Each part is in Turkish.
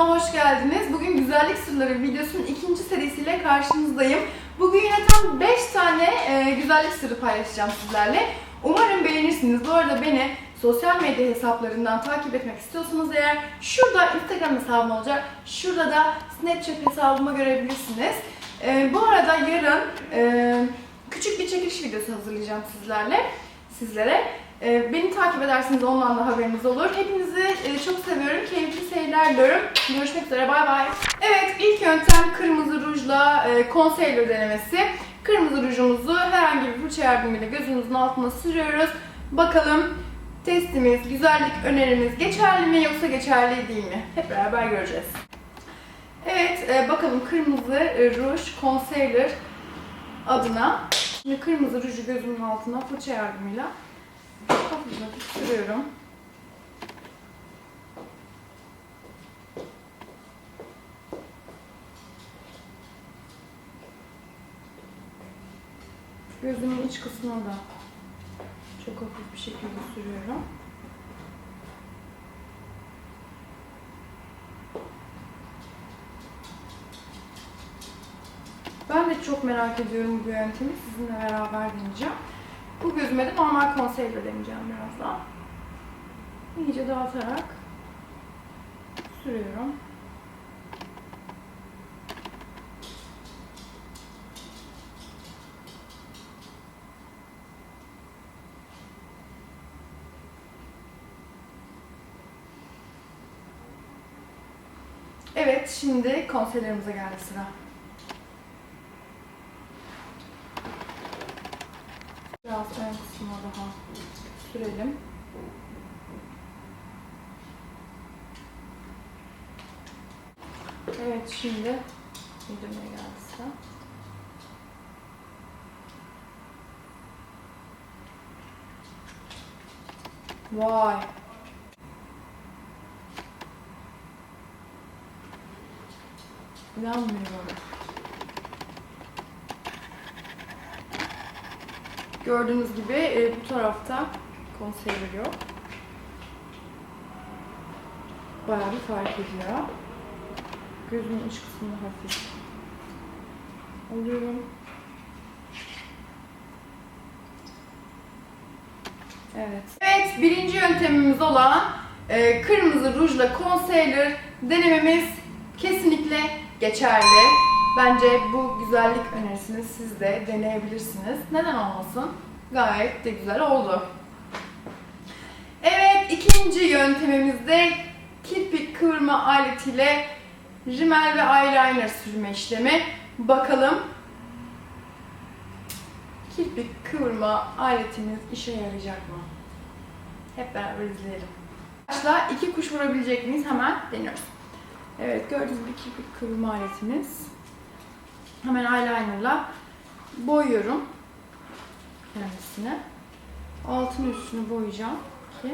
kanalıma hoş geldiniz. Bugün güzellik sırları videosunun ikinci serisiyle karşınızdayım. Bugün yine tam 5 tane e, güzellik sırrı paylaşacağım sizlerle. Umarım beğenirsiniz. Bu arada beni sosyal medya hesaplarından takip etmek istiyorsanız eğer şurada Instagram hesabım olacak. Şurada da Snapchat hesabımı görebilirsiniz. E, bu arada yarın e, küçük bir çekiliş videosu hazırlayacağım sizlerle sizlere. Ee, Beni takip ederseniz ondan da haberiniz olur. Hepinizi e, çok seviyorum. Keyifli seyirler diliyorum. Görüşmek üzere. Bay bay. Evet ilk yöntem kırmızı rujla e, concealer denemesi. Kırmızı rujumuzu herhangi bir fırça yardımıyla gözümüzün altına sürüyoruz. Bakalım testimiz, güzellik önerimiz geçerli mi yoksa geçerli değil mi? Hep beraber göreceğiz. Evet e, bakalım kırmızı e, ruj concealer adına. Şimdi kırmızı ruju gözümün altına fırça yardımıyla hafif hafif sürüyorum. Gözümün iç kısmına da çok hafif bir şekilde sürüyorum. Ben de çok merak ediyorum bu yöntemi. Sizinle beraber deneyeceğim. Bu gözüme de normal concealer deneyeceğim biraz daha. İyice dağıtarak sürüyorum. Evet, şimdi concealer'ımıza geldi sıra. Biraz ön kısmına daha sürelim. Evet şimdi indirmeye geldi sıra. Vay. İnanmıyorum. Gördüğünüz gibi e, bu tarafta concealer yok. Bayağı bir fark ediyor. Gözümün iç kısmını hafif alıyorum. Evet. Evet, birinci yöntemimiz olan e, kırmızı rujla concealer denememiz kesinlikle geçerli. Bence bu güzellik önerisini siz de deneyebilirsiniz. Neden olmasın? Gayet de güzel oldu. İkinci yöntemimizde kirpik kıvırma aletiyle rimel ve eyeliner sürme işlemi. Bakalım kirpik kıvırma aletimiz işe yarayacak mı? Hep beraber izleyelim. Başla iki kuş vurabilecek miyiz? Hemen deniyoruz. Evet gördüğünüz gibi kirpik kıvırma aletimiz. Hemen eyelinerla boyuyorum kendisine. Altını üstünü boyayacağım ki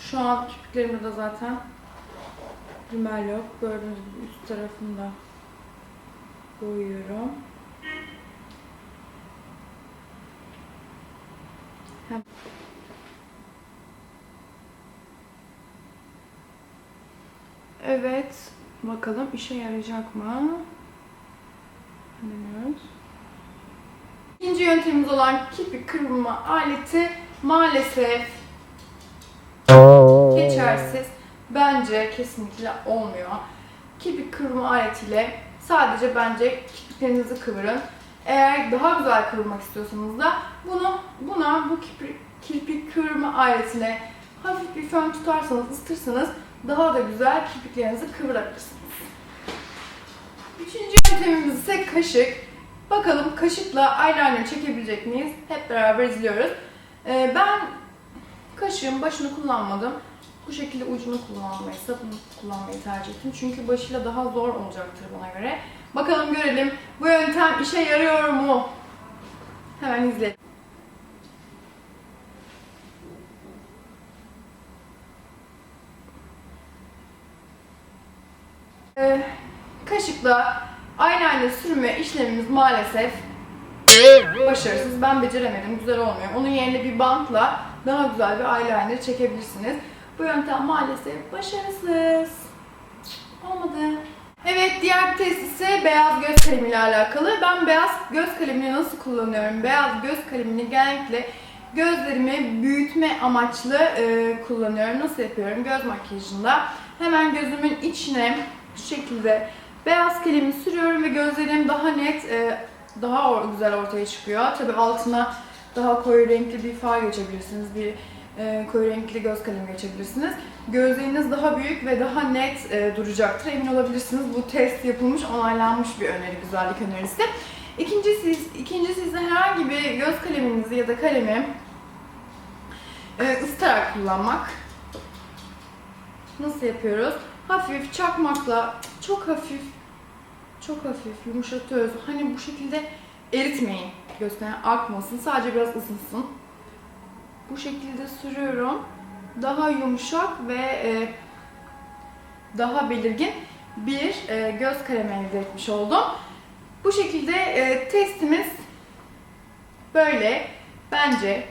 şu an kirpiklerimde de zaten rimel yok. Gördüğünüz gibi üst tarafını da boyuyorum. Hem Evet. Bakalım işe yarayacak mı? Deniyoruz. İkinci yöntemimiz olan kirpik kırpma aleti maalesef geçersiz. Bence kesinlikle olmuyor. Kirpik kıvırma aletiyle sadece bence kirpiklerinizi kıvırın. Eğer daha güzel kıvırmak istiyorsanız da bunu buna bu kirpik, kirpik kıvırma aletine hafif bir fön tutarsanız, ısıtırsanız daha da güzel kirpiklerinizi kıvırabilirsiniz. Üçüncü yöntemimiz ise kaşık. Bakalım kaşıkla eyeliner çekebilecek miyiz? Hep beraber izliyoruz. Ee, ben kaşığın başını kullanmadım. Bu şekilde ucunu kullanmayı, sapını kullanmayı tercih ettim. Çünkü başıyla daha zor olacaktır bana göre. Bakalım görelim bu yöntem işe yarıyor mu? Hemen izleyelim. Ee, kaşıkla eyeliner sürme işlemimiz maalesef başarısız. Ben beceremedim, güzel olmuyor. Onun yerine bir bantla daha güzel bir eyeliner çekebilirsiniz. Bu yöntem maalesef başarısız. Olmadı. Evet diğer bir test ise beyaz göz kalemi ile alakalı. Ben beyaz göz kalemini nasıl kullanıyorum? Beyaz göz kalemini genellikle gözlerimi büyütme amaçlı e, kullanıyorum. Nasıl yapıyorum? Göz makyajında hemen gözümün içine şu şekilde beyaz kalemi sürüyorum ve gözlerim daha net, e, daha güzel ortaya çıkıyor. Tabii altına daha koyu renkli bir far geçebilirsiniz, bir e, koyu renkli göz kalemi geçebilirsiniz. Gözleriniz daha büyük ve daha net e, duracaktır. Emin olabilirsiniz. Bu test yapılmış, onaylanmış bir öneri, güzellik önerisi. İkincisi, ikincisi ise herhangi bir göz kaleminizi ya da kalemi e, ısıtarak kullanmak. Nasıl yapıyoruz? Hafif çakmakla çok hafif çok hafif yumuşatıyoruz. Hani bu şekilde eritmeyin. Kalemi akmasın. Sadece biraz ısınsın. Bu şekilde sürüyorum. Daha yumuşak ve e, daha belirgin bir e, göz kalemi elde etmiş oldum. Bu şekilde e, testimiz böyle. Bence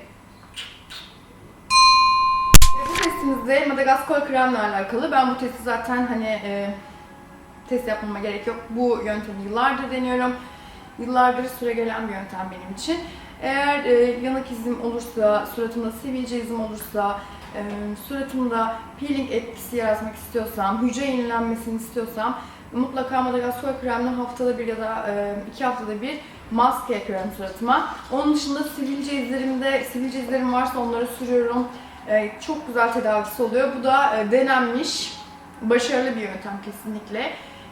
bu testimizde Madagaskar kremle alakalı. Ben bu testi zaten hani e, test yapmama gerek yok. Bu yöntemi yıllardır deniyorum. Yıllardır süre gelen bir yöntem benim için. Eğer e, yanık izim olursa, suratımda sivilce izim olursa, e, suratımda peeling etkisi yaratmak istiyorsam, hücre yenilenmesini istiyorsam mutlaka Madagaskar kremle haftada bir ya da e, iki haftada bir maske yapıyorum suratıma. Onun dışında sivilce izlerimde, sivilce izlerim varsa onları sürüyorum. E, çok güzel tedavisi oluyor. Bu da e, denenmiş, başarılı bir yöntem kesinlikle.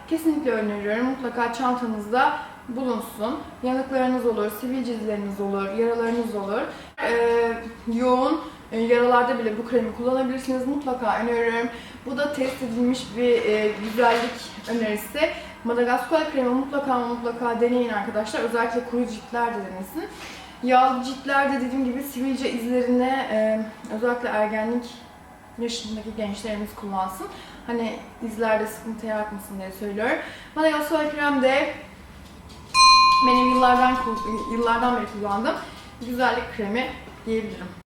Kesinlikle öneriyorum. Mutlaka çantanızda bulunsun. Yanıklarınız olur, sivilce izleriniz olur, yaralarınız olur. Ee, yoğun e, yaralarda bile bu kremi kullanabilirsiniz. Mutlaka öneriyorum. Bu da test edilmiş bir e, güzellik önerisi. Madagaskar kremi mutlaka mutlaka deneyin arkadaşlar. Özellikle kuru ciltler de denesin. Yağlı ciltlerde dediğim gibi sivilce izlerine e, özellikle ergenlik yaşındaki gençlerimiz kullansın. Hani izlerde sıkıntı yaratmasın diye söylüyorum. Madagaskar krem de benim yıllardan yıllardan beri kullandığım güzellik kremi diyebilirim.